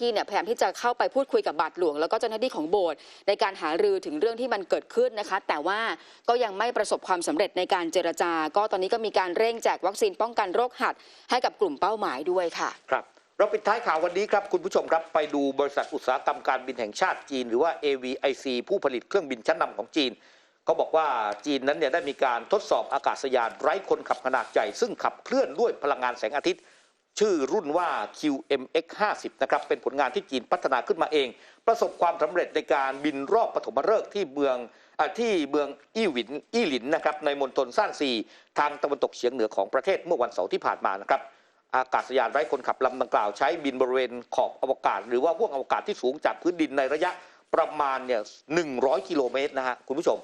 ที่เนี่ยพยายามที่จะเข้าไปพูดคุยกับบาทหลวง แล้วก็เจ้าหน้าที่ของโบสถ์ในการหารือถึงเรื่องที่มันเกิดขึ้นนะคะ แต่ว่าก็ยังไม่ประสบความสำเร็จในการเจรจา ก็ตอนนี้ก็มีการเร่งแจกวัคซีนป้องกันโรคหัด ให้กับกลุ่มเป้าหมายด้วยค่ะครับเราปิดท้ายข่าววันนี้ครับ คุณผู้ชมครับไปดูบริษัทอุตสาหกรรมการบินแห่งชาติจีน หรือว่า AVIC ผู้ผลิตเครื่องบินชั้นนำของจีนเขาบอกว่าจีนนั้นเนี่ยได้มีการทดสอบอากาศยานไร้คนขับขนาดใหญ่ซึ่งขับเคลื่อนด้วยพลังงานแสงอาทิตย์ ชื่อรุ่นว่า QMX 50นะครับ เป็นผลงานที่จีนพัฒนาขึ้นมาเอง ประสบความสำเร็จในการบินรอบปฐมฤกษ์ที่เมืองอที่เมืองอี้หวินอี้หลินนะครับ ในมณฑลซ่านซี ทางตะวันตกเฉียงเหนือของประเทศเมื่อวันเสาร์ที่ผ่านมานะครับ อากาศยานไร้คนขับลำดังกล่าวใช้บินบริเวณขอบอวกาศ หรือว่าห่วงอวกาศที่สูงจากพื้นดินในระยะประมาณเนี่ย100 กิโลเมตรนะฮะคุณผู้ชม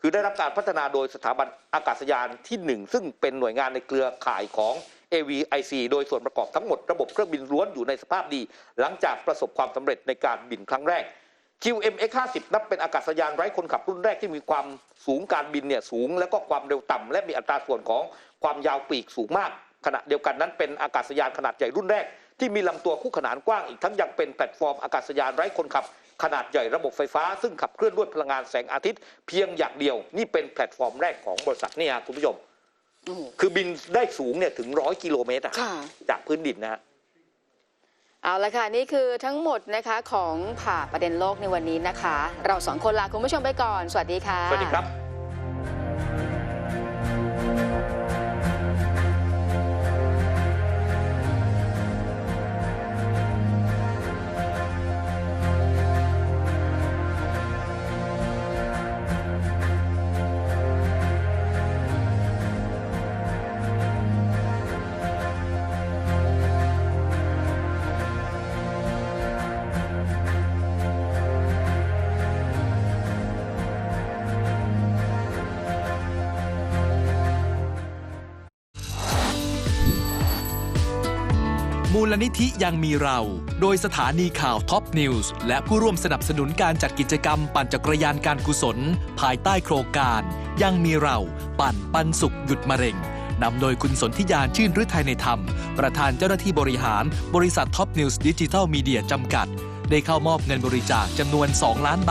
คือได้รับการพัฒนาโดยสถาบันอากาศยานที่ 1 ซึ่งเป็นหน่วยงานในเครือข่ายของ AVIC โดยส่วนประกอบทั้งหมดระบบเครื่องบินล้วนอยู่ในสภาพดี หลังจากประสบความสำเร็จในการบินครั้งแรก QMX 50นับเป็นอากาศยานไร้คนขับรุ่นแรกที่มีความสูงการบินเนี่ยสูงแล้วก็ความเร็วต่ำและมีอัตราส่วนของความยาวปีกสูงมาก ขณะเดียวกันนั้นเป็นอากาศยานขนาดใหญ่รุ่นแรก ที่มีลำตัวคู่ขนานกว้างอีกทั้งยังเป็นแพลตฟอร์มอากาศยานไร้คนขับขนาดใหญ่ระบบไฟฟ้า ซึ่งขับเคลื่อนด้วยพลังงานแสงอาทิตย์ เพียงอย่างเดียว นี่เป็นแพลตฟอร์มแรกของบริษัทเนี่ยคุณผู้ชม คือบินได้สูงเนี่ยถึงร้อยกิโลเมตรอะค่ะ จากพื้นดินนะฮะ เอาละค่ะ นี่คือทั้งหมดนะคะของผ่าประเด็นโลกในวันนี้นะคะ เราสองคนลาคุณผู้ชมไปก่อน สวัสดีค่ะ สวัสดีครับ มูลนิธิยังมีเรา โดยสถานีข่าวท็อปนิวส์และผู้ร่วมสนับสนุนการจัดกิจกรรมปั่นจักรยานการกุศล ภายใต้โครงการ ยังมีเรา ปั่นปันสุขหยุดมะเร็งนำโดยคุณสนธิยานชื่นฤทัยในธรรม ประธานเจ้าหน้าที่บริหารบริษัทท็อปนิวส์ดิจิทัลมีเดียจำกัด ได้เข้ามอบเงินบริจาคจำนวน 2 ล้านบาท